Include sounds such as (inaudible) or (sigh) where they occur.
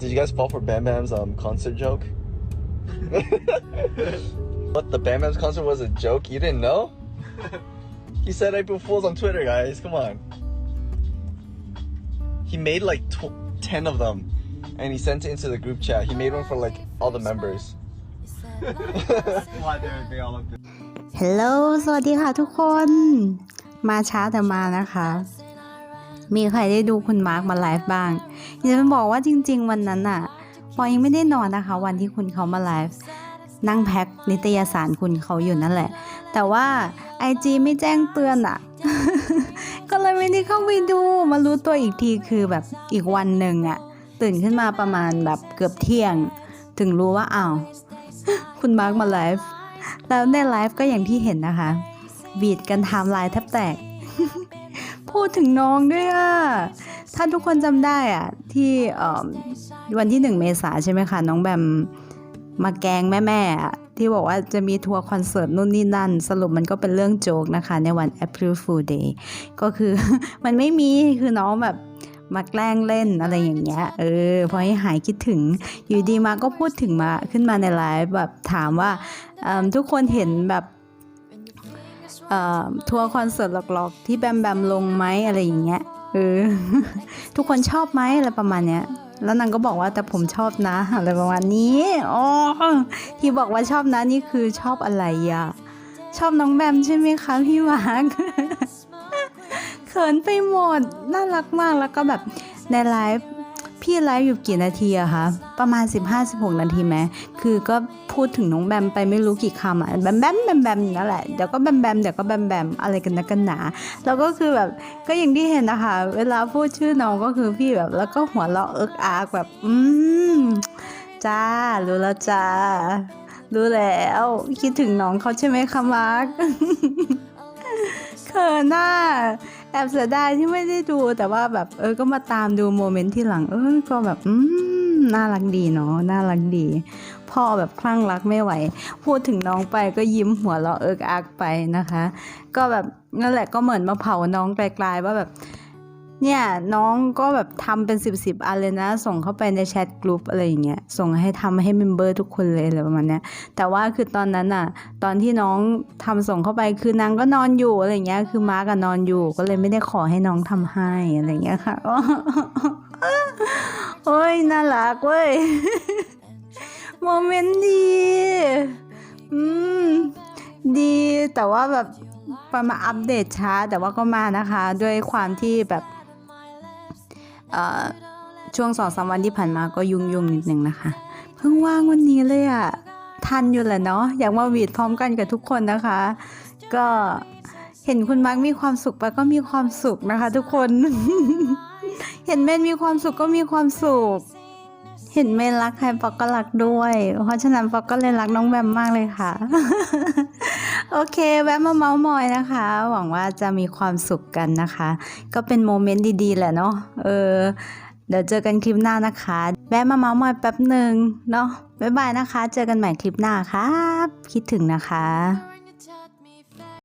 Did you guys fall for Bam Bam's um concert joke? (laughs) what the Bam Bam's concert was a joke? You didn't know? (laughs) he said April Fools on Twitter, guys. Come on. He made like tw- ten of them, and he sent it into the group chat. He made one for like all the members. Why they they all look ฮัลโหล สวัสดีค่ะทุกคน มาช้าแต่มานะคะ มีใครได้ดูคุณมาร์กมาไลฟ์บ้างอยากจะบอกว่าจริง ๆ วันนั้นอะปอยังไม่ได้นอนนะคะ วันที่คุณเขามาไลฟ์นั่งแพ็คนิตยสารคุณเขาอยู่นั่นแหละ แต่ว่า IG ไม่แจ้งเตือนอะก็เลยไม่ได้เข้าไปดูมารู้ตัวอีกทีคือแบบอีกวันหนึ่งอะตื่นขึ้นมาประมาณแบบเกือบเที่ยง ถึงรู้ว่าอ้าวคุณมาร์กมาไลฟ์แล้วในไลฟ์ก็อย่างที่เห็นนะคะ บีดกันไทม์ไลน์แทบแตก พูดถึงน้องด้วยอะ ถ้าทุกคนจำได้อะ ที่วันที่หนึ่งเมษาใช่ไหมคะ น้องแบมมาแกล้งแม่ๆอะที่บอกว่าจะมีทัวร์คอนเสิร์ตนู่นนี่นั่น สรุปมันก็เป็นเรื่องโจกนะคะ ในวัน April Fool Day ก็คือมันไม่มีคือน้องแบบมาแกล้งเล่นอะไรอย่างเงี้ย เออ พอให้หายคิดถึง อยู่ดีมาก็พูดถึงมาขึ้นมาในไลฟ์แบบถามว่าเอิ่มทุกคนเห็นแบบ ทัวร์คอนเสิร์ตหลอกๆ ที่แบมแบมลงไหมอะไรอย่างเงี้ยเออทุกคนชอบไหมอะไรประมาณเนี้ยแล้วนางก็บอกว่าแต่ผมชอบนะอะไรประมาณนี้อ๋อที่บอกว่าชอบนะนี่คือชอบอะไรอะชอบน้องแบมใช่ไหมคะพี่มาร์คเขินไปหมดน่ารักมากแล้วก็แบบในไลฟ์ พี่ไลฟ์อยู่กี่นาทีอะคะประมาณ 15-16 นาทีไหมคือก็พูดถึงน้องแบมไปไม่รู้กี่คำอะแบมแบมแบมแบมอยู่นั่นแหละเดี๋ยวก็แบมแบมเดี๋ยวก็แบมแบมอะไรกันนะกันหนาแล้วก็คือแบบก็อย่างที่เห็นนะคะ เวลาพูดชื่อน้องก็คือพี่แบบ แล้วก็หัวเราะเอิกอากแบบ อืมจ้ารู้แล้วจ้ารู้แล้วคิดถึงน้องเขาใช่ไหมคะมาร์คเขินน่า แอบเสียดายที่ไม่ได้ดูแต่ว่าแบบเออก็มาตามดูโมเมนต์ที่หลัง เออก็แบบอืมน่ารักดีเนาะน่ารักดี พ่อแบบคลั่งรักไม่ไหว พูดถึงน้องไปก็ยิ้มหัวเราะเอิกอักไปนะคะ ก็แบบนั่นแหละก็เหมือนมาเผาน้องไกลๆว่าแบบ เนี่ยน้องก็แบบทำเป็นสิบสิบอันเลยนะ ส่งเข้าไปในแชทกลุ่มอะไรอย่างเงี้ยส่งให้ทำให้เมมเบอร์ทุกคนเลยอะไรประมาณเนี้ยแต่ว่าคือตอนนั้นน่ะตอนที่น้องทำส่งเข้าไปคือนางก็นอนอยู่อะไรเงี้ยคือมาร์กนอนอยู่ก็เลยไม่ได้ขอให้น้องทำให้อะไรเงี้ยค่ะโอ้ยน่ารักเว้ยโมเมนต์ดีอืมดีแต่ว่าแบบประมาอัปเดตช้าแต่ว่าก็มานะคะ ด้วยความที่แบบ ช่วงสองสามวันที่ผ่านมาก็ยุ่งยุ่งๆนิดนึงนะคะ เพิ่งว่างวันนี้เลยอะทันอยู่แหละเนาะอยากมาวีดพร้อมกันกับทุกคนนะคะ ก็เห็นคุณมาร์กมีความสุขไปก็มีความสุขนะคะ ทุกคน เห็นเมนมีความสุขก็มีความสุข เห็นเมนรักใครปอกก็รักด้วย เพราะฉะนั้นปอกก็เลยรักน้องแบมมากเลยค่ะ โอเค แวะมาเมาส์มอยนะคะ หวังว่าจะมีความสุขกันนะคะ ก็เป็นโมเมนต์ดีๆ แหละเนาะเออ เดี๋ยวเจอกันคลิปหน้านะคะ แวะมาเมาส์มอยแป๊บหนึ่งเนาะบ๊ายบายนะคะ เจอกันใหม่คลิปหน้าครับ คิดถึงนะคะ